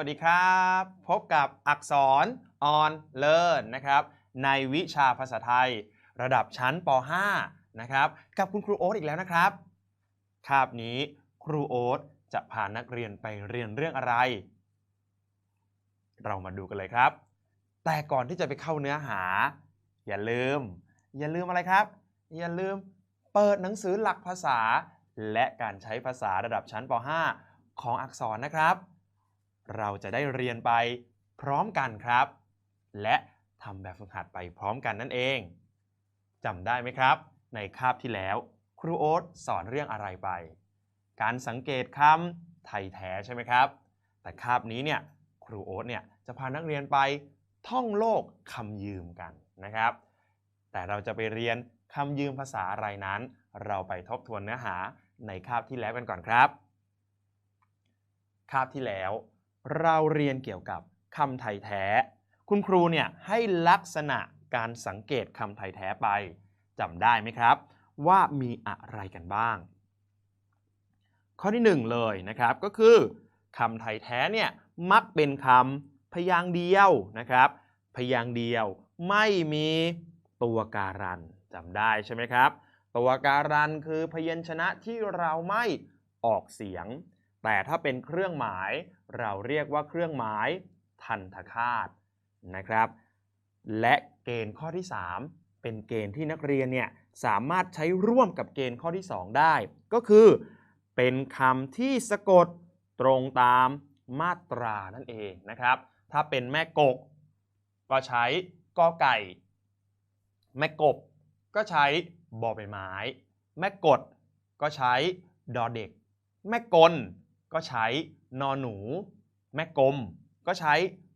สวัสดีครับ พบกับอักษร on learn นะครับ ในวิชาภาษาไทย ระดับชั้นป .5 นะครับ กับคุณครูโอ๊ตอีกแล้วนะครับ คาบนี้ครูโอ๊ตจะพานักเรียนไปเรียนเรื่องอะไร เรามาดูกันเลยครับ แต่ก่อนที่จะไปเข้าเนื้อหา อย่าลืม อย่าลืมอะไรครับ อย่าลืมเปิดหนังสือหลักภาษา และการใช้ภาษาระดับชั้นป .5 ของอักษรนะครับ เราจะได้เรียนไปพร้อมกันครับ และทำแบบฝึกหัดไปพร้อมกันนั่นเองจำได้ไหมครับ ในคาบที่แล้ว ครูโอ๊ตสอนเรื่องอะไรไป การสังเกตคำไทยแท้ใช่ไหมครับ แต่คาบนี้เนี่ยครูโอ๊ตเนี่ยจะพานักเรียนไปท่องโลกคำยืมกันนะครับ แต่เราจะไปเรียนคำยืมภาษาอะไรนั้น เราไปทบทวนเนื้อหาในคาบที่แล้วกันก่อนครับ คาบที่แล้ว เราเรียนเกี่ยวกับคำไทยแท้ คุณครูเนี่ยให้ลักษณะการสังเกตคำไทยแท้ไปจำได้ไหมครับ ว่ามีอะไรกันบ้าง ข้อที่หนึ่งเลยนะครับก็คือคำไทยแท้เนี่ยมักเป็นคำพยางค์เดียวนะครับ พยางค์เดียวไม่มีตัวการันจำได้ใช่ไหมครับ ตัวการันคือพยัญชนะที่เราไม่ออกเสียง แต่ถ้าเป็นเครื่องหมายเราเรียกว่าเครื่องหมายทันทคาตนะครับ และเกณฑ์ข้อที่ 3 เป็นเกณฑ์ที่นักเรียนเนี่ยสามารถใช้ร่วมกับเกณฑ์ข้อที่ 2 ได้ ก็คือเป็นคำที่สะกดตรงตามมาตรานั่นเองนะครับ ถ้าเป็นแม่กก ก็ใช้กอไก่ แม่กบ ก็ใช้บอใบไม้ แม่กด ก็ใช้ดอเด็ก แม่กล ก็ใช้นอหนู แม่กลม ก็ใช้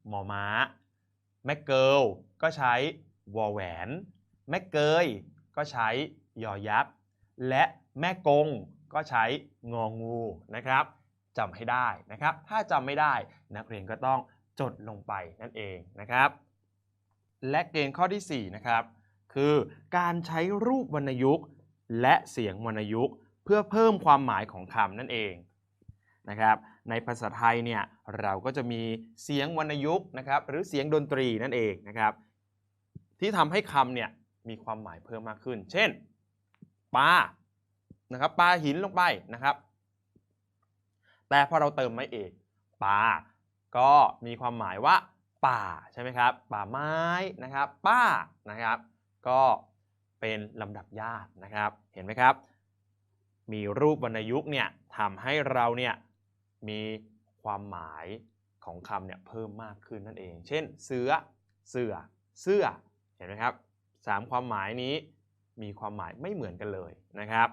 หมอม้า แม่เกิลก็ใช้วอแหวน แม่เกย ก็ใช้ยอยักษ์ และแม่กง ก็ใช้งองูนะครับจำให้ได้นะครับ ถ้าจำไม่ได้นักเรียนก็ต้องจดลงไปนั่นเองนะครับ และเกณฑ์ข้อที่ 4 นะครับ คือการใช้รูปวรรณยุกต์และเสียงวรรณยุกต์เพื่อเพิ่มความหมายของคำนั่นเอง นะครับ ในภาษาไทยเนี่ยเราก็จะมีเสียงวรรณยุกต์นะครับ หรือเสียงดนตรีนั่นเองนะครับ ที่ทำให้คำเนี่ยมีความหมายเพิ่มมากขึ้น เช่นปลานะครับปลาหินลงไปนะครับ แต่พอเราเติมไม่เอกปลาก็มีความหมายว่า ป่าใช่ไหมครับ ป่าไม้นะครับ ป้านะครับ ก็เป็นลำดับญาตินะครับ เห็นไหมครับ มีรูปวรรณยุกต์เนี่ยทำให้เราเนี่ย มีความหมายของคำเนี่ยเพิ่มมากขึ้นนั่นเอง เช่น เสือ เสือ เสื้อ เห็นไหมครับสามความหมายนี้มีความหมายไม่เหมือนกันเลยนะครับ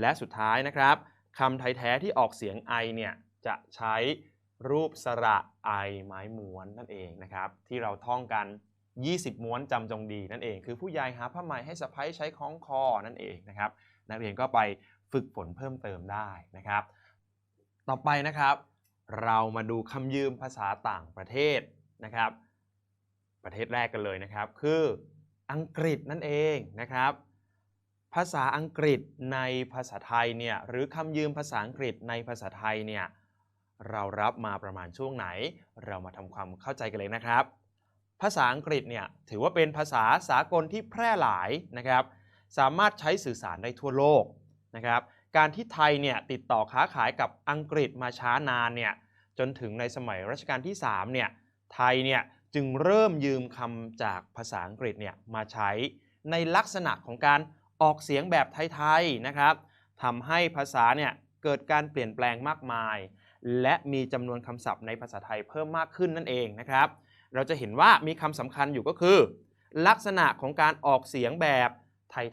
และสุดท้ายนะครับคำไทยแท้ที่ออกเสียงไอเนี่ยจะใช้รูปสระไอไม้ม้วนนั่นเองนะครับที่เราท่องกัน 20 ม้วนจำจงดีนั่นเอง คือผู้ใหญ่หาผ้าไหมให้สะพ้ายใช้คล้องคอนั่นเองนะครับนักเรียนก็ไปฝึกฝนเพิ่มเติมได้นะครับ ต่อไปนะครับ เรามาดูคำยืมภาษาต่างประเทศนะครับ ประเทศแรกกันเลยนะครับ คืออังกฤษนั่นเองนะครับ ภาษาอังกฤษในภาษาไทยเนี่ยหรือคำยืมภาษาอังกฤษในภาษาไทยเนี่ยเรารับมาประมาณช่วงไหน เรามาทำความเข้าใจกันเลยนะครับ ภาษาอังกฤษเนี่ยถือว่าเป็นภาษาสากลที่แพร่หลายนะครับ สามารถใช้สื่อสารได้ทั่วโลกนะครับ การที่ไทยเนี่ยติดต่อค้าขายกับอังกฤษมาช้านานเนี่ยจนถึงในสมัยรัชกาลที่3เนี่ยไทยเนี่ยจึงเริ่มยืมคำจากภาษาอังกฤษเนี่ยมาใช้ในลักษณะของการออกเสียงแบบไทยๆนะครับทำให้ภาษาเนี่ยเกิดการเปลี่ยนแปลงมากมาย และมีจำนวนคำศัพท์ในภาษาไทยเพิ่มมากขึ้นนั่นเองนะครับ เราจะเห็นว่ามีคำสำคัญอยู่ก็คือ ลักษณะของการออกเสียงแบบ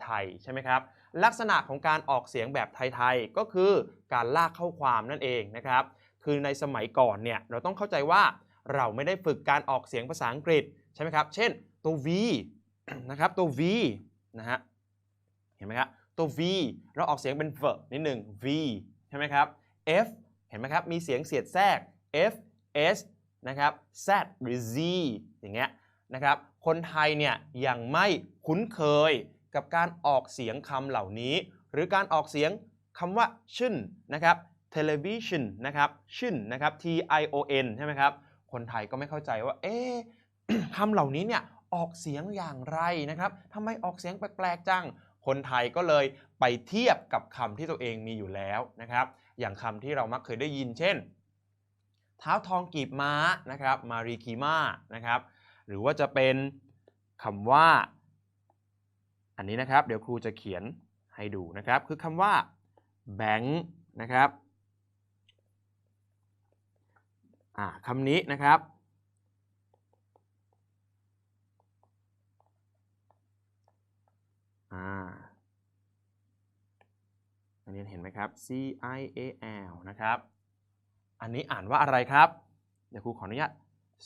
ไทยๆใช่ไหมครับ ลักษณะของการออกเสียงแบบไทยๆก็คือการลากเข้าความนั่นเองนะครับ คือในสมัยก่อนเนี่ยเราต้องเข้าใจว่าเราไม่ได้ฝึกการออกเสียงภาษาอังกฤษใช่ไหมครับ เช่นตัว V นะครับตัว V นะฮะเห็นไหมครับตัว V เราออกเสียงเป็น v นิดหนึ่ง V ใช่ไหมครับ F เห็นไหมครับมีเสียงเสียดแทรก F S นะครับ Z หรือ Z อย่างเงี้ยนะครับ คนไทยเนี่ยยังไม่คุ้นเคย กับการออกเสียงคำเหล่านี้ หรือการออกเสียงคำว่าชึ่นนะครับ television นะครับชินนะครับ T I O N ใช่ไหมครับ คนไทยก็ไม่เข้าใจว่า เอ๊ะคำเหล่านี้เนี่ยออกเสียงอย่างไรนะครับทำไมออกเสียงแปลกๆจัง คนไทยก็เลยไปเทียบกับคำที่ตัวเองมีอยู่แล้วนะครับ อย่างคำที่เรามักเคยได้ยิน เช่น เท้าทองกีบม้านะครับ มารีคีมานะครับ หรือว่าจะเป็นคำว่า นนี้นะครับ เดี๋ยวครูจะเขียนให้ดูนะครับ คือคำว่าแบงค์นะครับคำนี้นะครับ อันนี้เห็นไหมครับ C I A L นะครับ อันนี้อ่านว่าอะไรครับ เดี๋ยวครูขออนุญาต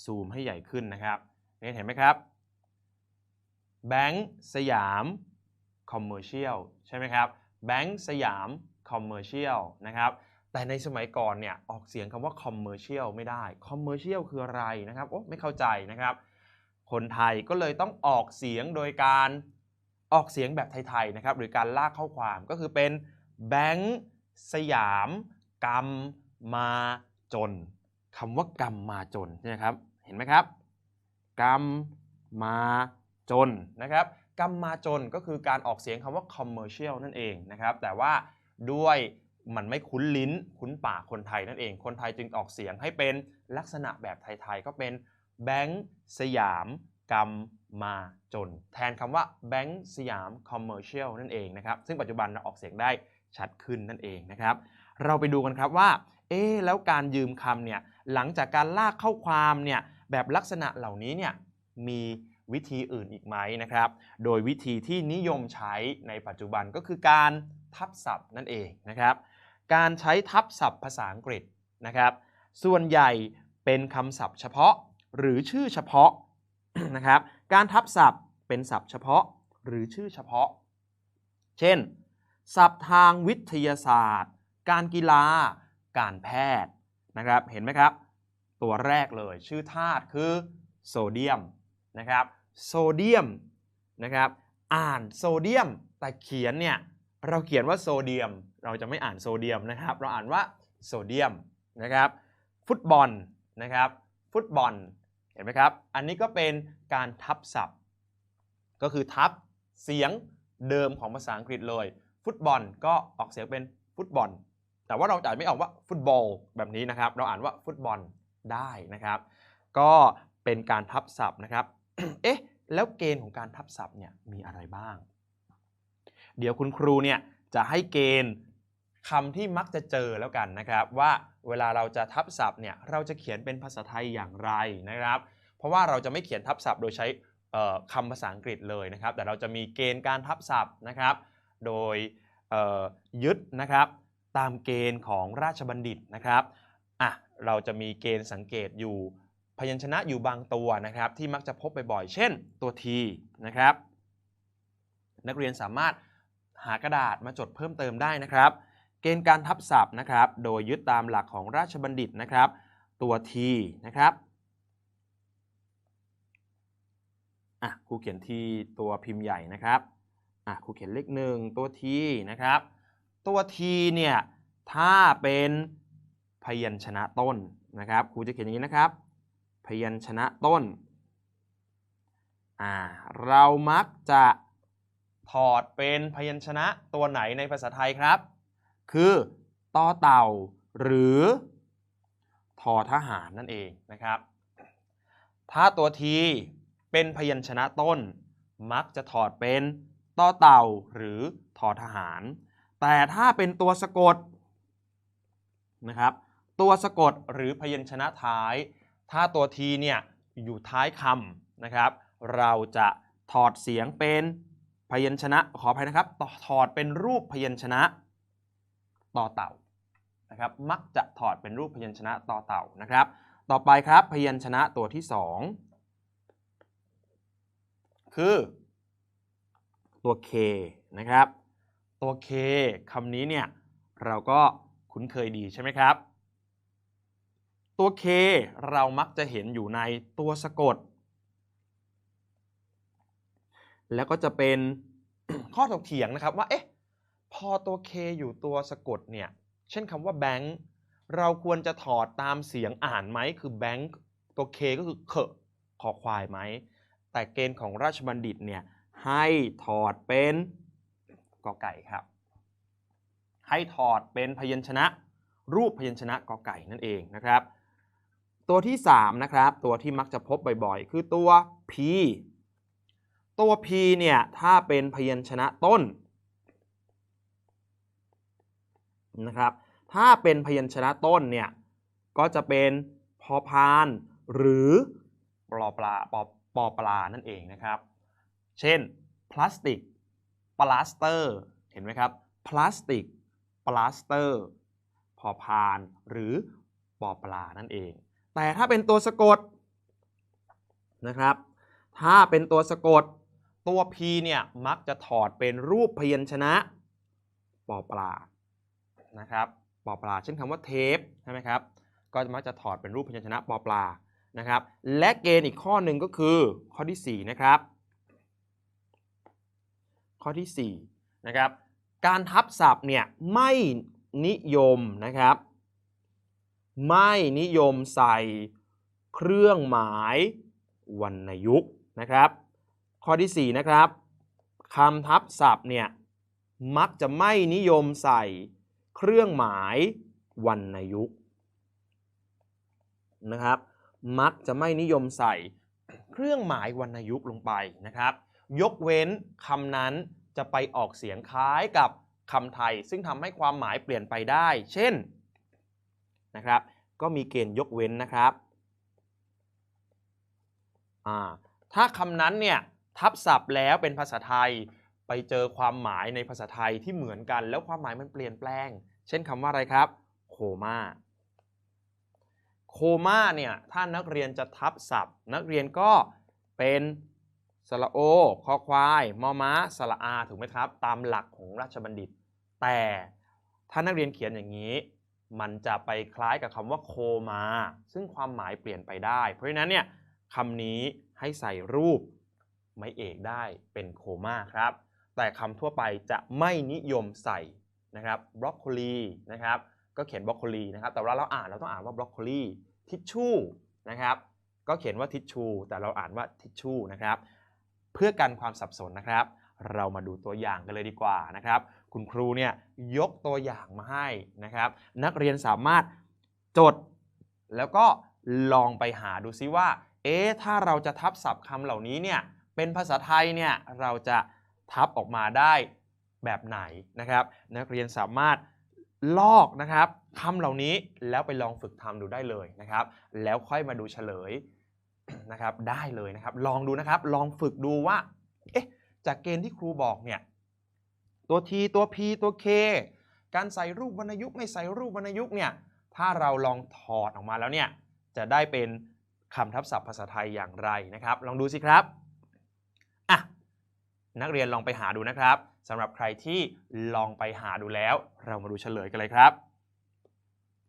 ซูมให้ใหญ่ขึ้นนะครับนี่เห็นไหมครับ แบงค์สยาม คอมเมอร์เชียลใช่ไหมครับแบงค์สยามคอมเมอร์เชียลนะครับแต่ในสมัยก่อนเนี่ยออกเสียงคำว่าคอมเมอร์เชียลไม่ได้คอมเมอร์เชียลคืออะไรนะครับโอ้ไม่เข้าใจนะครับ คนไทยก็เลยต้องออกเสียงโดยการออกเสียงแบบไทยๆนะครับหรือการลากเข้าความก็คือเป็นแบงค์สยามกำมมาจนคำว่ากำมมาจนใช่ไหมครับเห็นไหมครับกำมาจนนะครับ กำมาจนก็คือการออกเสียงคำว่า commercial นั่นเองนะครับ แต่ว่าด้วยมันไม่คุ้นลิ้นคุ้นปากคนไทยนั่นเอง คนไทยจึงออกเสียงให้เป็นลักษณะแบบไทย ๆ ก็เป็นแบงค์สยามกำมมาจน แทนคำว่าแบงค์สยาม commercial นั่นเองนะครับ ซึ่งปัจจุบันเราออกเสียงได้ชัดขึ้นนั่นเองนะครับ เราไปดูกันครับว่า เอ๊แล้วการยืมคำเนี่ยหลังจากการลากเข้าความเนี่ยแบบลักษณะเหล่านี้เนี่ยมี วิธีอื่นอีกไหมนะครับ โดยวิธีที่นิยมใช้ในปัจจุบันก็คือการทับศัพท์นั่นเองนะครับ การใช้ทับศัพท์ภาษาอังกฤษนะครับ ส่วนใหญ่เป็นคำศัพท์เฉพาะหรือชื่อเฉพาะนะครับ การทับศัพท์เป็นศัพท์เฉพาะหรือชื่อเฉพาะ เช่น ศัพท์ทางวิทยาศาสตร์ การกีฬา การแพทย์นะครับ เห็นไหมครับ ตัวแรกเลยชื่อธาตุคือโซเดียมนะครับ โซเดียมนะครับอ่านโซเดียมแต่เขียนเนี่ยเราเขียนว่าโซเดียม เราจะไม่อ่านโซเดียมนะครับ เราอ่านว่าโซเดียมนะครับฟุตบอลนะครับฟุตบอลเห็นไหมครับ อันนี้ก็เป็นการทับศัพท์ ก็คือทับเสียงเดิมของภาษาอังกฤษเลย ฟุตบอลก็ออกเสียงเป็นฟุตบอล แต่ว่าเราอ่านไม่ออกว่าฟุตบอลแบบนี้นะครับ เราอ่านว่าฟุตบอลได้นะครับ ก็เป็นการทับศัพท์นะครับ เอ๊ะ แล้วเกณฑ์ของการทับศัพท์เนี่ยมีอะไรบ้าง เดี๋ยวคุณครูเนี่ยจะให้เกณฑ์คำที่มักจะเจอแล้วกันนะครับ ว่าเวลาเราจะทับศัพท์เนี่ยเราจะเขียนเป็นภาษาไทยอย่างไรนะครับ เพราะว่าเราจะไม่เขียนทับศัพท์โดยใช้คำภาษาอังกฤษเลยนะครับ แต่เราจะมีเกณฑ์การทับศัพท์นะครับ โดยยึดนะครับตามเกณฑ์ของราชบัณฑิตนะครับอะเราจะมีเกณฑ์สังเกตอยู่ พยัญชนะอยู่บางตัวนะครับที่มักจะพบบ่อยๆ เช่นตัว T นะครับ นักเรียนสามารถหากระดาษมาจดเพิ่มเติมได้นะครับ เกณฑ์การทับศัพท์นะครับ โดยยึดตามหลักของราชบัณฑิตนะครับ ตัว T นะครับอะครูเขียนทีตัวพิมพ์ใหญ่นะครับอะครูเขียนเลขหนึ่งตัว T นะครับ ตัว T เนี่ยถ้าเป็นพยัญชนะต้นนะครับครูจะเขียนอย่างนี้นะครับ พยัญชนะต้น เรามักจะถอดเป็นพยัญชนะตัวไหนในภาษาไทยครับ คือต่อเต่าหรือทอทหารนั่นเองนะครับ ถ้าตัวทีเป็นพยัญชนะต้น มักจะถอดเป็นต่อเต่าหรือทอทหาร แต่ถ้าเป็นตัวสะกดนะครับ ตัวสะกดหรือพยัญชนะท้าย ถ้าตัวทีเนี่ยอยู่ท้ายคำนะครับ เราจะถอดเสียงเป็นพยัญชนะขออภัยนะครับ ถอดเป็นรูปพยัญชนะต่อเต่านะครับ มักจะถอดเป็นรูปพยัญชนะต่อเต่านะครับ ต่อไปครับพยัญชนะตัวที่สองคือ ตัว K นะครับ ตัว K คำนี้เนี่ยเราก็คุ้นเคยดีใช่ไหมครับ ตัว K เรามักจะเห็นอยู่ในตัวสะกด แล้วก็จะเป็นข้อถกเถียงนะครับว่าเอ๊ะพอตัว K อยู่ตัวสะกดเนี่ย เช่นคำว่าแบงค์เราควรจะถอดตามเสียงอ่านไหมคือแบงค์ตัว K ก็คือเคขอควายไหม แต่เกณฑ์ของราชบัณฑิตเนี่ยให้ถอดเป็นกอไก่ครับ ให้ถอดเป็นพยัญชนะ รูปพยัญชนะกอไก่นั่นเองนะครับ ตัวที่ 3 นะครับ ตัวที่มักจะพบบ่อยๆ คือตัว P ตัว P เนี่ย ถ้าเป็นพยัญชนะต้นนะครับ ถ้าเป็นพยัญชนะต้นเนี่ย ก็จะเป็นพอพาน หรือปลอปลาปอปอปลานั่นเองนะครับ เช่น พลาสติก ปลาสเตอร์ เห็นไหมครับ พลาสติก ปลาสเตอร์ พอพาน หรือปอปลานั่นเอง แต่ถ้าเป็นตัวสะกดนะครับ ถ้าเป็นตัวสะกดตัว P เนี่ยมักจะถอดเป็นรูปพยัญชนะปอปลานะครับปอปลา เช่นคำว่าเทปใช่ไหมครับก็มักจะถอดเป็นรูปพยัญชนะปอปลานะครับ และเกณฑ์อีกข้อหนึ่งก็คือข้อที่ 4 นะครับ ข้อที่4นะครับการทับศัพท์เนี่ยไม่นิยมนะครับ ไม่นิยมใส่เครื่องหมายวรรณยุกต์นะครับ ข้อที่ 4 นะครับคำทับศัพท์เนี่ยมักจะไม่นิยมใส่เครื่องหมายวรรณยุกต์นะครับ มักจะไม่นิยมใส่เครื่องหมายวรรณยุกต์ลงไปนะครับ ยกเว้นคำนั้นจะไปออกเสียงคล้ายกับคำไทย ซึ่งทำให้ความหมายเปลี่ยนไปได้ เช่น นะครับ ก็มีเกณฑ์ยกเว้นนะครับถ้าคำนั้นเนี่ยทับศัพท์แล้วเป็นภาษาไทยไปเจอความหมายในภาษาไทยที่เหมือนกัน แล้วความหมายมันเปลี่ยนแปลง เช่นคำว่าอะไรครับ โคม่าโคม่าเนี่ยถ้านักเรียนจะทับศัพท์ นักเรียนก็เป็นสระโอคอควายมอม้าสระอาถูกไหมครับ ตามหลักของราชบัณฑิต แต่ถ้านักเรียนเขียนอย่างนี้ มันจะไปคล้ายกับคำว่าโคมา ซึ่งความหมายเปลี่ยนไปได้ เพราะฉะนั้นเนี่ยคำนี้ให้ใส่รูปไม้เอกได้เป็นโคมาครับ แต่คำทั่วไปจะไม่นิยมใส่นะครับบรอกโคลีนะครับก็เขียนบรอกโคลีนะครับ แต่ว่าเราอ่านเราต้องอ่านว่าบรอกโคลีทิชชู่นะครับ ก็เขียนว่าทิชชู แต่เราอ่านว่าทิชชู่นะครับ เพื่อกันความสับสนนะครับ เรามาดูตัวอย่างกันเลยดีกว่านะครับ คุณครูเนี่ยยกตัวอย่างมาให้นะครับ นักเรียนสามารถจด แล้วก็ลองไปหาดูซิว่า เอ๊ะถ้าเราจะทับศัพท์คำเหล่านี้เนี่ยเป็นภาษาไทยเนี่ยเราจะทับออกมาได้แบบไหนนะครับ นักเรียนสามารถลอกนะครับคำเหล่านี้แล้วไปลองฝึกทำดูได้เลยนะครับ แล้วค่อยมาดูเฉลยนะครับได้เลยนะครับ ลองดูนะครับ ลองฝึกดูว่าเอ๊ะจากเกณฑ์ที่ครูบอกเนี่ย ตัว T ตัว P ตัว K การใส่รูปวรรณยุกต์ไม่ใส่รูปวรรณยุกต์เนี่ยถ้าเราลองถอดออกมาแล้วเนี่ยจะได้เป็นคำทับศัพท์ภาษาไทยอย่างไรนะครับ ลองดูสิครับอะนักเรียนลองไปหาดูนะครับสำหรับใครที่ลองไปหาดูแล้ว เรามาดูเฉลยกันเลยครับ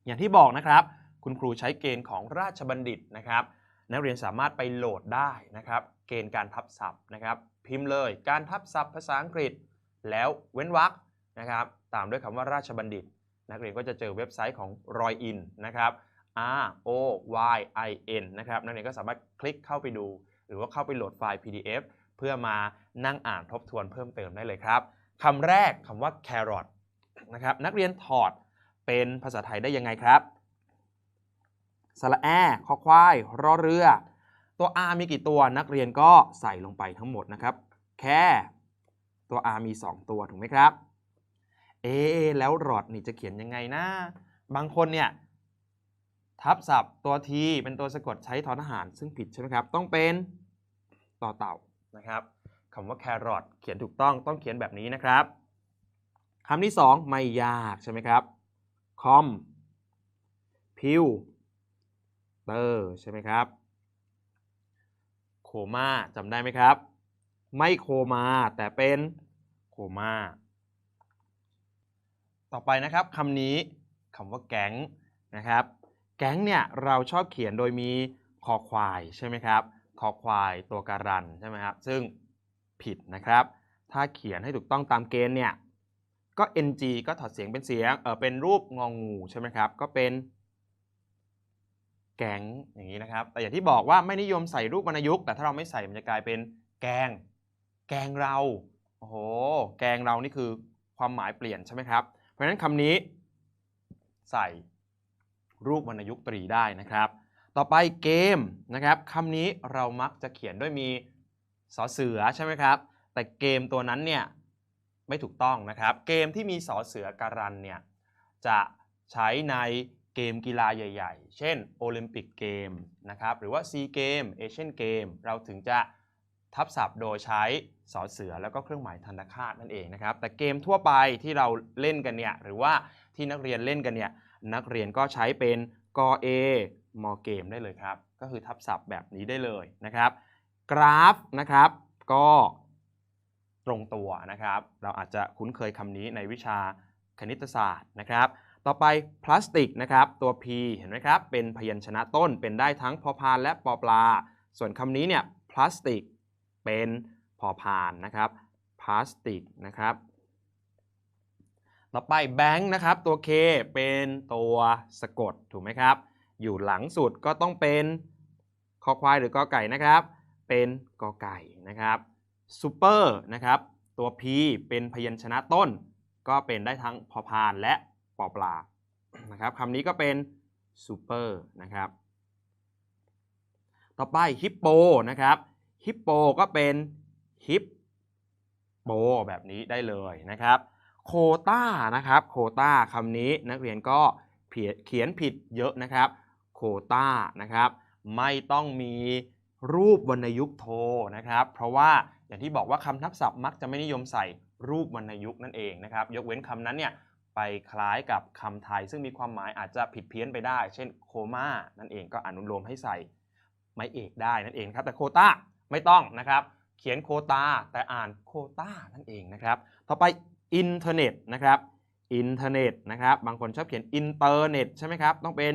อย่างที่บอกนะครับ คุณครูใช้เกณฑ์ของราชบัณฑิตนะครับ นักเรียนสามารถไปโหลดได้นะครับ เกณฑ์การทับศัพท์นะครับ พิมพ์เลยการทับศัพท์ภาษาอังกฤษ แล้วเว้นวรรคนะครับ ตามด้วยคำว่าราชบัณฑิต นักเรียนก็จะเจอเว็บไซต์ของรอยอินนะครับ R O Y I N นะครับนักเรียนก็สามารถคลิกเข้าไปดู หรือว่าเข้าไปโหลดไฟล์ PDF เพื่อมานั่งอ่านทบทวนเพิ่มเติมได้เลยครับคำแรกคำว่า carrot นะครับนักเรียนถอดเป็นภาษาไทยได้ยังไงครับสระแอคอควายรอเรือ ตัว R มีกี่ตัวนักเรียนก็ใส่ลงไปทั้งหมดนะครับ แค่ ตัว R มี 2 ตัวถูกไหมครับ เอแล้วรอดนี่จะเขียนยังไงนะ บางคนเนี่ยทับศัพท์ตัว T เป็นตัวสะกดใช้ทอทหาร ซึ่งผิดใช่ไหมครับ ต้องเป็นต่อเต่านะครับคำว่า carrot เขียนถูกต้องต้องเขียนแบบนี้นะครับคำที่ 2 ไม่ยากใช่ไหมครับ com พิวเตอร์ใช่ไหมครับ โคม่าจำได้ไหมครับ ไม่โคมา แต่เป็นโคม่าต่อไปนะครับคำนี้คำว่าแก๊งนะครับ แก๊งเนี่ยเราชอบเขียนโดยมีคอควายใช่ไหมครับคอควายตัวการันใช่ไหมครับซึ่งผิดนะครับ ถ้าเขียนให้ถูกต้องตามเกณฑ์เนี่ยก็ ng ก็ถอดเสียงเป็นเสียงเออเป็นรูปงองูใช่ไหมครับ ก็เป็น แกงอย่างนี้นะครับ แต่อย่างที่บอกว่าไม่นิยมใส่รูปวรรณยุกต์แต่ถ้าเราไม่ใส่มันจะกลายเป็นแกง แกงเรา โอ้โห แกงเรานี่คือความหมายเปลี่ยนใช่ไหมครับ เพราะฉะนั้นคำนี้ใส่รูปวรรณยุกต์ตรีได้นะครับ ต่อไปเกมนะครับคำนี้เรามักจะเขียนด้วยมีสอเสือใช่ไหมครับ แต่เกมตัวนั้นเนี่ยไม่ถูกต้องนะครับ เกมที่มีสอเสือการันเนี่ยจะใช้ในเกมกีฬาใหญ่ ๆ เช่นโอลิมปิกเกมนะครับ หรือว่าซีเกมเอเชียนเกมเราถึงจะ ทับศัพท์โดยใช้สอเสือแล้วก็เครื่องหมายธนคาตนั่นเองนะครับ แต่เกมทั่วไปที่เราเล่นกันเนี่ยหรือว่าที่นักเรียนเล่นกันเนี่ยนักเรียนก็ใช้เป็นกอเอมอเกมได้เลยครับ ก็คือทับศัพท์แบบนี้ได้เลยนะครับ กราฟนะครับก็ตรงตัวนะครับ เราอาจจะคุ้นเคยคำนี้ในวิชาคณิตศาสตร์นะครับ ต่อไปพลาสติกนะครับ ตัว P เห็นไหมครับ เป็นพยัญชนะต้นเป็นได้ทั้งพอพานและปอปลา ส่วนคำนี้เนี่ยพลาสติก เป็นพอพานนะครับพลาสติกนะครับต่อไปแบงค์นะครับตัว K เป็นตัวสะกดถูกไหมครับ อยู่หลังสุดก็ต้องเป็นคอควายหรือกอไก่นะครับ เป็นกอไก่นะครับซูเปอร์นะครับตัว P เป็นพยัญชนะต้น ก็เป็นได้ทั้งพอพานและปอปลานะครับคำนี้ก็เป็นซูเปอร์นะครับ ต่อไปฮิปโปนะครับ ฮิปโปก็เป็นฮิปโปแบบนี้ได้เลยนะครับโคต้านะครับโคต้าคำนี้นักเรียนก็เขียนผิดเยอะนะครับโคต้านะครับไม่ต้องมีรูปวรรณยุกโทนะครับ เพราะว่าอย่างที่บอกว่าคำทับศัพท์มักจะไม่นิยมใส่รูปวรรณยุกนั่นเองนะครับ ยกเว้นคำนั้นเนี่ยไปคล้ายกับคำไทย ซึ่งมีความหมายอาจจะผิดเพี้ยนไปได้ เช่นโคม่านั่นเองก็อนุโลมให้ใส่ไม้เอกได้นั่นเองครับแต่โคต้า ไม่ต้องนะครับ เขียนโคตาแต่อ่านโคตานั่นเองนะครับ ต่อไปอินเทอร์เน็ตนะครับอินเทอร์เน็ตนะครับ บางคนชอบเขียนอินเตอร์เน็ตใช่ไหมครับ ต้องเป็น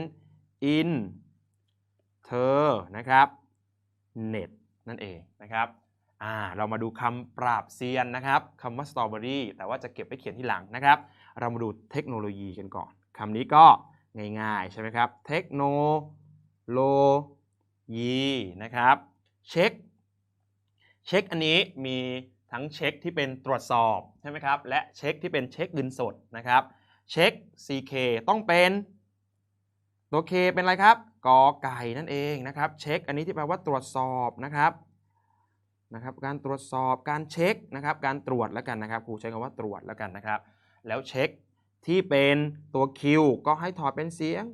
อินเทอร์นะครับเน็ตนั่นเองนะครับอ่าเรามาดูคำปราบเซียนนะครับคำว่าสตรอเบอรี่แต่ว่าจะเก็บไปเขียนที่หลังนะครับ เรามาดูเทคโนโลยีกันก่อนคำนี้ก็ง่ายๆใช่ไหมครับ เทคโนโลยีนะครับ เช็ค เช็คอันนี้มีทั้งเช็คที่เป็นตรวจสอบใช่ไหมครับ และเช็คที่เป็นเช็คเงินสดนะครับ เช็ค CK ต้องเป็นตัว K เป็นอะไรครับกอไก่นั่นเองนะครับ เช็คอันนี้ที่แปลว่าตรวจสอบนะครับนะครับ การตรวจสอบการเช็คนะครับ การตรวจแล้วกันนะครับครูใช้คำว่าตรวจแล้วกันนะครับ แล้วเช็คที่เป็นตัว Q ก็ให้ถอดเป็นเสียง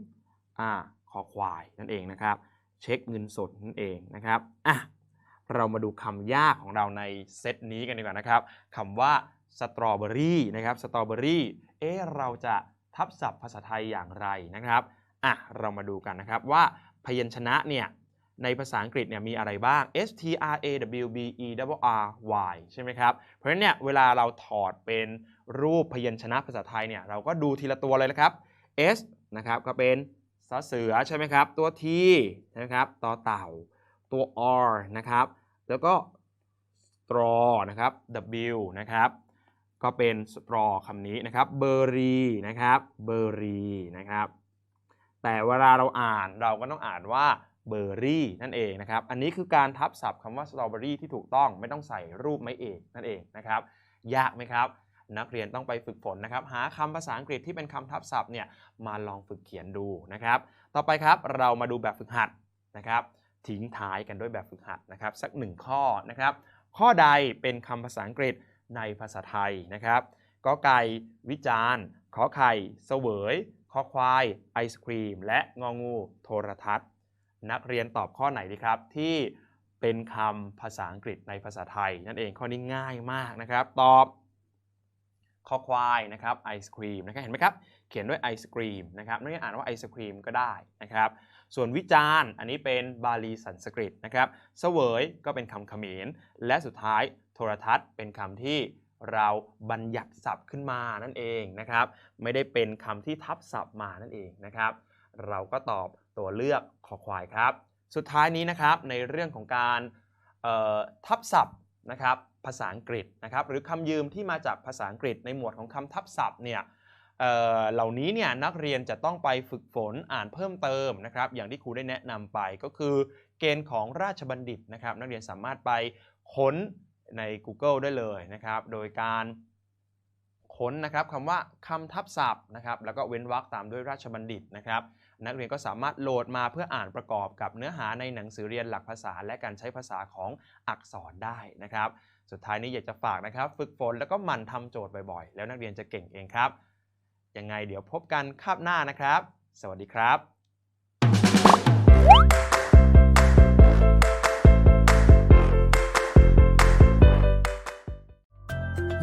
อ่าขอควายนั่นเองนะครับ เช็คเงินสดนั่นเองนะครับอะ เรามาดูคำยากของเราในเซตนี้กันดีกว่านะครับคำว่าสตรอเบอรี่นะครับสตรอเบอรี่เอ๊เราจะทับศัพท์ภาษาไทยอย่างไรนะครับอะเรามาดูกันนะครับว่าพยัญชนะเนี่ยในภาษาอังกฤษเนี่ยมีอะไรบ้าง S T R A W B E R R Y ใช่ไหมครับ เพราะฉะนั้นเนี่ยเวลาเราถอดเป็นรูปพยัญชนะภาษาไทยเนี่ยเราก็ดูทีละตัวเลยนะครับ S นะครับก็เป็นสเสือใช่ไหมครับ ตัว T ใช่ไหมครับต่อเต่า ตัว R นะครับ แล้วก็ straw นะครับ W นะครับ ก็เป็น straw คำนี้นะครับ berry นะครับ berry นะครับ แต่เวลาเราอ่านเราก็ต้องอ่านว่า berry นั่นเองนะครับ อันนี้คือการทับศัพท์คำว่า strawberry ที่ถูกต้องไม่ต้องใส่รูปไม้เอกนั่นเองนะครับ ยากไหมครับ นักเรียนต้องไปฝึกฝนนะครับ หาคำภาษาอังกฤษที่เป็นคำทับศัพท์เนี่ยมาลองฝึกเขียนดูนะครับ ต่อไปครับเรามาดูแบบฝึกหัดนะครับ ทิ้งท้ายกันด้วยแบบฝึกหัดนะครับ สักหนึ่งข้อนะครับ ข้อใดเป็นคำภาษาอังกฤษในภาษาไทยนะครับกอไก่วิจารณ์ขอไข่เสวยขอควายไอศครีม และงองูโทรทัศน์ นักเรียนตอบข้อไหนดีครับ ที่เป็นคำภาษาอังกฤษในภาษาไทย นั่นเองข้อนี้ง่ายมากนะครับ ตอบคอควายนะครับไอศครีมนะครับเห็นไหมครับ เขียนด้วยไอศครีมนะครับไม่ได้อ่านว่าไอศครีมก็ได้นะครับ ส่วนวิจารณ์ อันนี้เป็นบาลีสันสกฤตนะครับเสวยก็เป็นคำเขมร และสุดท้ายโทรทัศน์เป็นคำที่เราบัญญัติศัพท์ขึ้นมานั่นเองนะครับ ไม่ได้เป็นคำที่ทับศัพท์มานั่นเองนะครับ เราก็ตอบตัวเลือกขอควายครับ สุดท้ายนี้นะครับในเรื่องของการทับศัพท์นะครับภาษาอังกฤษนะครับหรือคำยืมที่มาจากภาษาอังกฤษในหมวดของคำทับศัพท์เนี่ย เเหล่านี้เนี่ยนักเรียนจะต้องไปฝึกฝนอ่านเพิ่มเติมนะครับ อย่างที่ครูได้แนะนำไปก็คือ เกณฑ์ของราชบัณฑิตนะครับ นักเรียนสามารถไปค้นใน Google ได้เลยนะครับ โดยการค้นนะครับคำว่าคำทับศัพท์นะครับ แล้วก็เว้นวรรคตามด้วยราชบัณฑิตนะครับ นักเรียนก็สามารถโหลดมาเพื่ออ่านประกอบกับเนื้อหาในหนังสือเรียนหลักภาษา และการใช้ภาษาของอักษรได้นะครับ สุดท้ายนี้อยากจะฝากนะครับ ฝึกฝนแล้วก็หมั่นทำโจทย์บ่อยๆ แล้วนักเรียนจะเก่งเองครับ ยังไงเดี๋ยวพบกันคาบหน้านะครับ สวัสดีครับ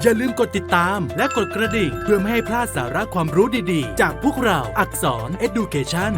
อย่าลืมกดติดตามและกดกระดิ่ง เพื่อไม่ให้พลาดสาระความรู้ดีๆ จากพวกเราอักษร Education